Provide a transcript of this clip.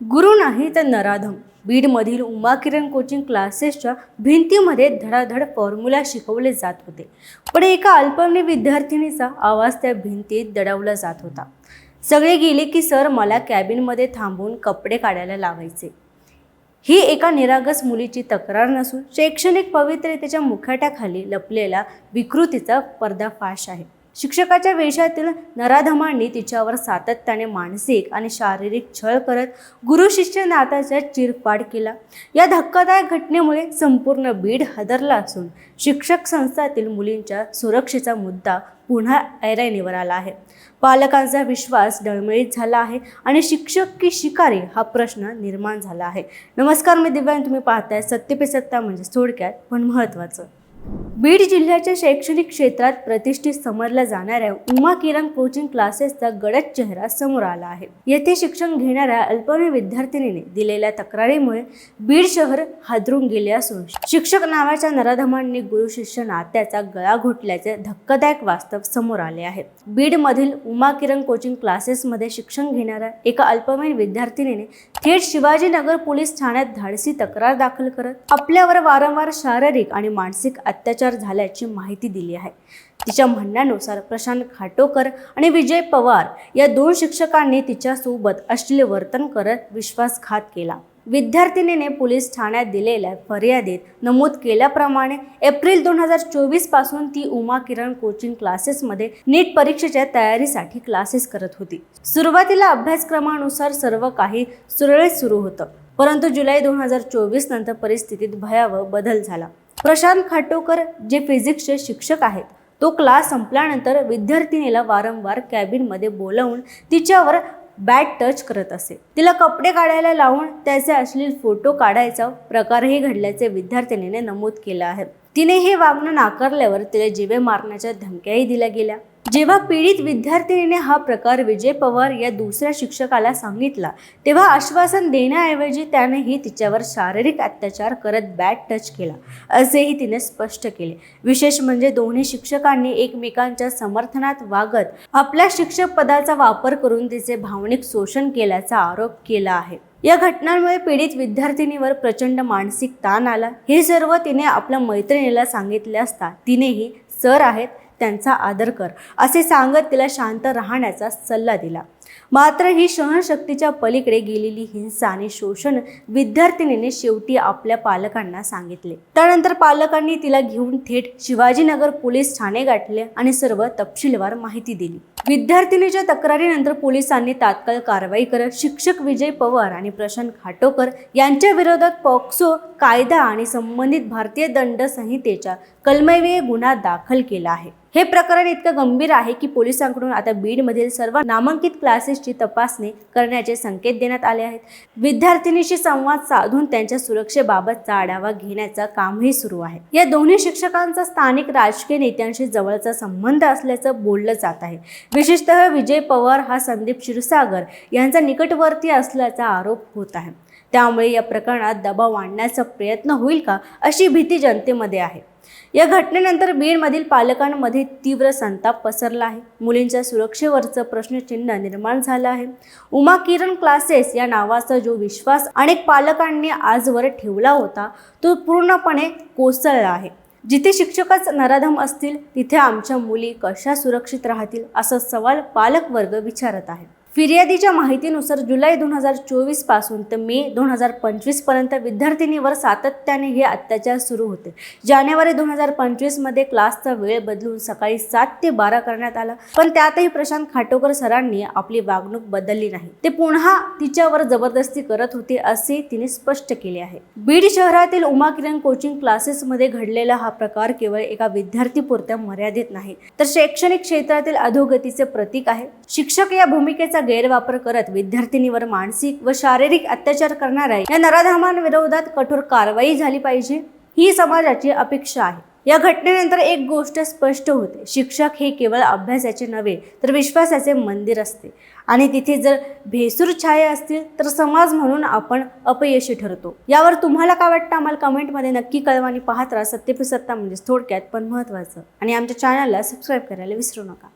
गुरु नाही तर नराधम. बीडमधील उमा किरण कोचिंग क्लासेसच्या भिंतीमध्ये धडाधड फॉर्म्युला शिकवले जात होते. पण एका अल्पवयीन विद्यार्थिनीचा आवाज त्या भिंतीत दडवला जात होता. सगळे गेले की सर मला कॅबिनमध्ये थांबून कपडे काढायला लावायचे. ही एका निरागस मुलीची तक्रार नसून शैक्षणिक पवित्रतेच्या मुखाट्याखाली लपलेला विकृतीचा पर्दाफाश आहे. शिक्षकाच्या वेशातील नराधमांनी तिच्यावर सातत्याने मानसिक आणि शारीरिक छळ करत गुरु शिष्य नात्याचा चिरपाड केला. या धक्कादायक घटनेमुळे संपूर्ण बीड हादरला असून शिक्षक संस्थातील मुलींच्या सुरक्षेचा मुद्दा पुन्हा ऐरणीवर आला आहे. पालकांचा विश्वास डळमळीत झाला आहे आणि शिक्षक की शिकारी हा प्रश्न निर्माण झाला आहे. नमस्कार मी दिव्यांग तुम्ही पाहताय सत्य पे सत्ता म्हणजे थोडक्यात पण महत्त्वाचं. बीड जिल्ह्याच्या शैक्षणिक क्षेत्रात प्रतिष्ठित समजल्या जाणाऱ्या उमा किरण कोचिंग क्लासेसचा गडद चेहरा समोर आला आहे. येथे शिक्षण घेणाऱ्या अल्पवयीन विद्यार्थिनीने दिलेल्या तक्रारीमुळे बीड शहर हादरून गेले असून शिक्षक नावाच्या नराधमांनी गुरु शिष्य नात्याचा गळा घोटल्याचे धक्कादायक वास्तव समोर आले आहे. बीडमधील उमा किरण कोचिंग क्लासेसमध्ये शिक्षण घेणाऱ्या एका अल्पवयीन विद्यार्थिनीने थेट शिवाजीनगर पोलीस ठाण्यात धाडसी तक्रार दाखल करत आपल्यावर वारंवार शारीरिक आणि मानसिक अत्याचार झाल्याची माहिती दिली आहे. तिच्या म्हणण्यानुसार प्रशांत खाटोकर आणि विजय पवार या दोन शिक्षकांनी तिच्यासोबत अश्लील वर्तन करत विश्वासघात केला. विद्यार्थिनीने पोलीस ठाण्यात दिलेल्या फर्यादीत नमूद केल्याप्रमाणे एप्रिल दोन हजार चोवीसपासून ती उमा किरण कोचिंग क्लासेसमध्ये नीट परीक्षेच्या तयारीसाठी क्लासेस करत होती. सुरुवातीला अभ्यासक्रमानुसार सर्व काही सुरळीत सुरू होतं. परंतु जुलै दोन हजार चोवीस नंतर परिस्थितीत भयावह बदल झाला. प्रशांत खाटोकर जे फिजिक्सचे शिक्षक आहेत तो क्लास संपल्यानंतर विद्यार्थिनीला वारंवार कॅबिनमध्ये बोलावून तिच्यावर बॅट टच करत असे. तिला कपडे काढायला लावून त्याचे अश्लील फोटो काढायचा प्रकारही घडल्याचे विद्यार्थिनीने नमूद केलं आहे. तिने हे वागणं नाकारल्यावर तिला जीवे मारण्याच्या धमक्याही दिल्या गेल्या. जेव्हा पीडित विद्यार्थिनीने हा प्रकार विजय पवार या दुसऱ्या शिक्षकाला सांगितला तेव्हा आश्वासन देण्याऐवजी त्यानेही तिच्यावर शारीरिक अत्याचार करत बॅट टच केला असेही तिने स्पष्ट केले. विशेष म्हणजे दोन्ही शिक्षकांनी एकमेकांच्या समर्थनात वागत आपल्या शिक्षक पदाचा वापर करून तिचे भावनिक शोषण केल्याचा आरोप केला आहे. या घटनांमुळे पीडित विद्यार्थिनीवर प्रचंड मानसिक ताण आला. हे सर्व तिने आपल्या मैत्रिणीला सांगितले असता तिनेही सर आहेत त्यांचा आदर कर. असे सांगत तिला शांत राहण्याचा सल्ला दिला. मात्र ही सहनशक्तीच्या पलीकडे गेलेली हिंसा आणि शोषण विद्यार्थिनीने शेवटी आपल्या पालकांना सांगितले. त्यानंतर पालकांनी तिला घेऊन थेट शिवाजीनगर पोलीस ठाणे गाठले आणि सर्व तपशीलवार माहिती दिली. विद्यार्थिनीच्या तक्रारीनंतर पोलिसांनी तात्काळ कारवाई करत शिक्षक विजय पवार आणि प्रशांत खाटोकर यांच्या विरोधात पॉक्सो कायदा आणि संबंधित भारतीय दंड संहितेच्या कलमैवीय गुन्हा दाखल केला आहे. हे प्रकरण इतकं गंभीर आहे की पोलिसांकडून आता बीडमधील सर्व नामांकित क्लास क्लासेसची तपासणी करण्याचे संकेत देण्यात आले आहेत. विद्यार्थिनीशी संवाद साधून त्यांच्या सुरक्षेबाबतचा आढावा घेण्याचं कामही सुरू आहे. या दोन्ही शिक्षकांचा स्थानिक राजकीय नेत्यांशी जवळचा संबंध असल्याचं बोललं जात आहे. विशेषतः विजय पवार हा संदीप क्षीरसागर यांचा निकटवर्ती असल्याचा आरोप होत आहे. त्यामुळे या प्रकरणात दबाव आणण्याचा प्रयत्न होईल का अशी भीती जनतेमध्ये आहे. या घटनेनंतर बीडमधील पालकांमध्ये तीव्र संताप पसरला आहे. मुलींच्या सुरक्षेवरचं प्रश्नचिन्ह निर्माण झालं आहे. उमा किरण क्लासेस या नावाचा जो विश्वास अनेक पालकांनी आजवर ठेवला होता तो पूर्णपणे कोसळला आहे. जिथे शिक्षकच नराधम असतील तिथे आमच्या मुली कशा सुरक्षित राहतील असा सवाल पालकवर्ग विचारत आहे. फिर्यादीच्या माहितीनुसार जुलै दोन हजार चोवीसपासून तर मे दोन हजार पंचवीसपर्यंत विद्यार्थिनीवर सातत्याने हे अत्याचार सुरू होते. जानेवारी दोन हजार पंचवीसमध्ये क्लासचा वेळ बदलून सकाळी सात ते बारा करण्यात आला पण त्यातही प्रशांत खाटोकर सरांनी आपली वागणूक बदलली नाही. ते पुन्हा तिच्यावर जबरदस्ती करत होते असे तिने स्पष्ट केले आहे. बीड शहरातील उमा किरण कोचिंग क्लासेसमध्ये घडलेला हा प्रकार केवळ एका विद्यार्थीपुरत्या मर्यादित नाही तर शैक्षणिक क्षेत्रातील अधोगतीचे प्रतीक आहे. शिक्षक या भूमिकेचा गैरवापर करत विद्यार्थिनीवर मानसिक व शारीरिक अत्याचार करणाऱ्या या नराधामांविरोधात कठोर कारवाई झाली पाहिजे ही समाजाची अपेक्षा आहे. या घटनेनंतर एक गोष्ट स्पष्ट होते. शिक्षक हे केवळ अभ्यासाचे नव्हे तर विश्वासाचे मंदिर असते. आणि तिथे जर भेसूर छाया असतील तर समाज म्हणून आपण अपयशी ठरतो. यावर तुम्हाला काय वाटतं? आम्हाला कमेंटमध्ये नक्की कळवा आणि पाहत राहा सत्य सत्ता म्हणजे थोडक्यात पण महत्त्वाचं. आणि आमच्या चॅनलला सबस्क्राईब करायला विसरू नका.